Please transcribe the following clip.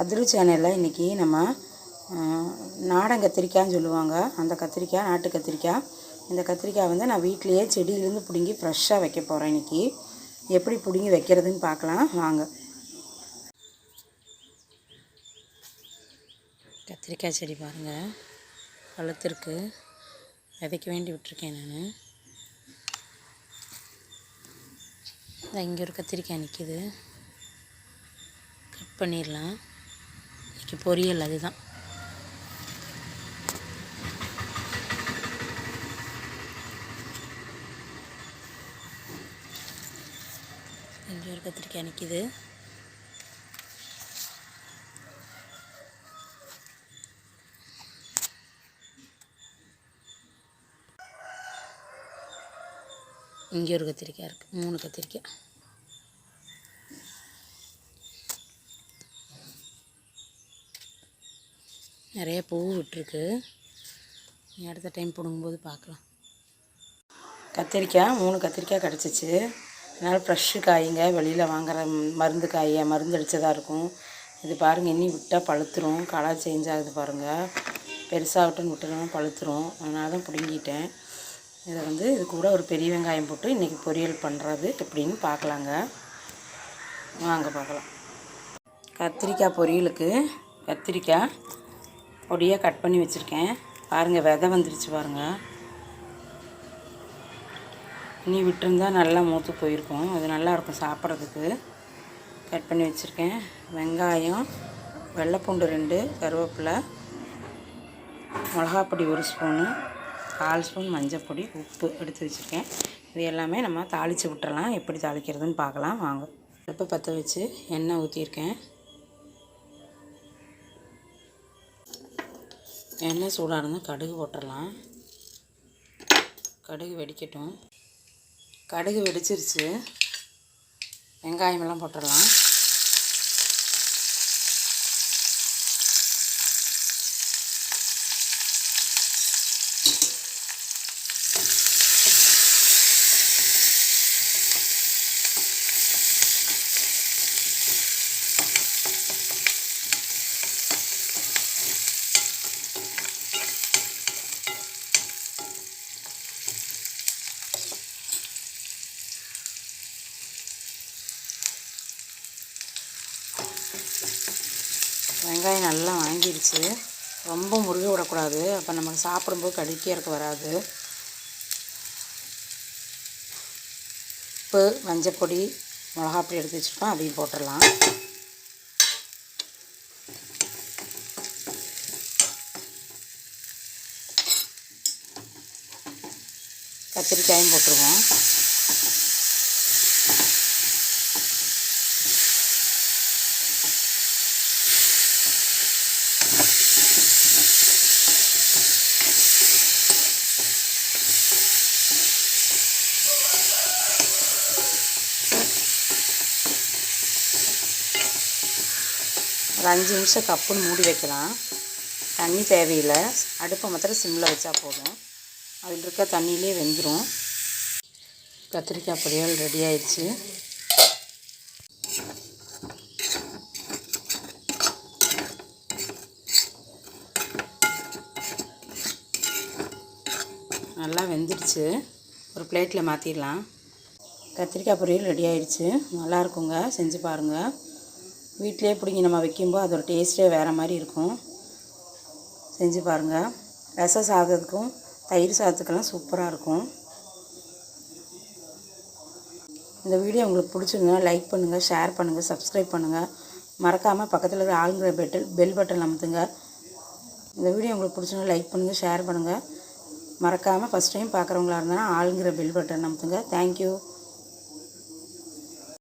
அதிரு சேனலில் இன்றைக்கி நம்ம நாடன் கத்திரிக்காய்ன்னு சொல்லுவாங்க. அந்த கத்திரிக்காய் நாட்டு கத்திரிக்காய். இந்த கத்திரிக்காய் வந்து நான் வீட்டிலையே செடியிலேருந்து பிடுங்கி ஃப்ரெஷ்ஷாக வைக்க போகிறேன் இன்றைக்கி எப்படி பிடுங்கி வைக்கிறதுன்னு பார்க்கலாம் வாங்க. கத்திரிக்காய் செடி பாருங்கள் வளர்த்துருக்கு. விதைக்க வேண்டி விட்டுருக்கேன் நான். இங்கே ஒரு கத்திரிக்காய் நிற்கிது கட் பண்ணிடலாம். இன்றைக்கி பொரியல் அதுதான். இங்கே ஒரு கத்திரிக்காய் நிற்கிது இங்கே ஒரு கத்திரிக்காய் இருக்குது மூணு கத்திரிக்காய். நிறைய பூ விட்டுருக்கு. அடுத்த டைம் பிடுங்கும்போது பார்க்கலாம் கத்திரிக்காய் மூணு கத்திரிக்காய் கிடச்சிச்சு. அதனால் ஃப்ரெஷ்ஷு காய்ங்க வெளியில் வாங்குற மருந்து காயை மருந்து அடித்ததாக இருக்கும். இது பாருங்கள் இன்னி விட்டால் பழுத்துரும். கலர் சேஞ்ச் ஆகுது பாருங்கள் பெருசாகட்டுன்னு விட்டுருவோம் பழுத்துரும். அதனால தான் பிடுங்கிட்டேன். இதை வந்து இது கூட ஒரு பெரிய வெங்காயம் போட்டு இன்றைக்கி பொரியல் பண்ணுறது எப்படின்னு பார்க்கலாங்க வாங்க பார்க்கலாம் கத்திரிக்காய் பொரியலுக்கு கத்திரிக்காய் பொடியாக கட் பண்ணி வச்சுருக்கேன். பாருங்கள் விதை வந்துருச்சு பாருங்கள் இனி விட்டுருந்தா நல்லா மூத்து போயிருக்கும். அது நல்லாயிருக்கும் சாப்பிட்றதுக்கு. கட் பண்ணி வச்சுருக்கேன். வெங்காயம் வெள்ளைப்பூண்டு ரெண்டு கருவேப்பிலை மிளகாப்பொடி ஒரு ஸ்பூனு கால் ஸ்பூன் மஞ்சள் உப்பு எடுத்து வச்சுருக்கேன். இது எல்லாமே நம்ம தாளித்து விட்டுறலாம். எப்படி தாளிக்கிறதுன்னு பார்க்கலாம். வாங்க. அடுப்பை பற்ற வச்சு எண்ணெய் ஊற்றிருக்கேன் எண்ணெய் சூடாக இருந்தால் கடுகு போட்டுடலாம். கடுகு வெடிக்கட்டும். கடுகு வெடிச்சிருச்சு. வெங்காயமெல்லாம் போட்டுடலாம். வெங்காயம் நல்லா வாங்கிடுச்சு ரொம்ப முருக விடக்கூடாது. அப்போ நமக்கு சாப்பிடும்போது கடிக்க இருக்க வராது. உப்பு மஞ்சப்பொடி மிளகாப்பொடி எடுத்து வச்சுருக்கோம். அதையும் போட்டுடலாம். கத்திரிக்காயும் போட்டுருவோம். ஒரு அஞ்சு நிமிஷம் கப்புன்னு மூடி வைக்கலாம். தண்ணி தேவையில்லை. அடுப்பை மாத்திரம் சிம்மில் வச்சா போதும். அதில் இருக்க தண்ணியிலே வெந்துடும் கத்திரிக்காய் பொரியல் ரெடி ஆயிடுச்சு. நல்லா வெந்துடுச்சு. ஒரு பிளேட்டில் மாற்றிடலாம் கத்திரிக்காய் பொரியல் ரெடி ஆயிடுச்சு. நல்லாயிருக்குங்க செஞ்சு பாருங்கள் வீட்டிலே பிடிங்கி நம்ம வைக்கும்போது அதோட டேஸ்ட்டே வேறு மாதிரி இருக்கும். செஞ்சு பாருங்கள் ரசம் சாதத்துக்கும் தயிர் சாதத்துக்கெல்லாம் சூப்பராக இருக்கும். இந்த வீடியோ உங்களுக்கு பிடிச்சிருந்தா லைக் பண்ணுங்கள் ஷேர் பண்ணுங்கள் சப்ஸ்கிரைப் பண்ணுங்கள் மறக்காமல் பக்கத்தில் இருக்கிற ஆளுங்கிற பெட்டில் பெல் பட்டன் அமுத்துங்க இந்த வீடியோ உங்களுக்கு பிடிச்சிருந்தா லைக் பண்ணுங்கள் ஷேர் பண்ணுங்கள் மறக்காமல் ஃபஸ்ட் டைம் பார்க்குறவங்களா இருந்தால் ஆளுங்கிற பெல் பட்டன் அமுத்துங்க தேங்க்யூ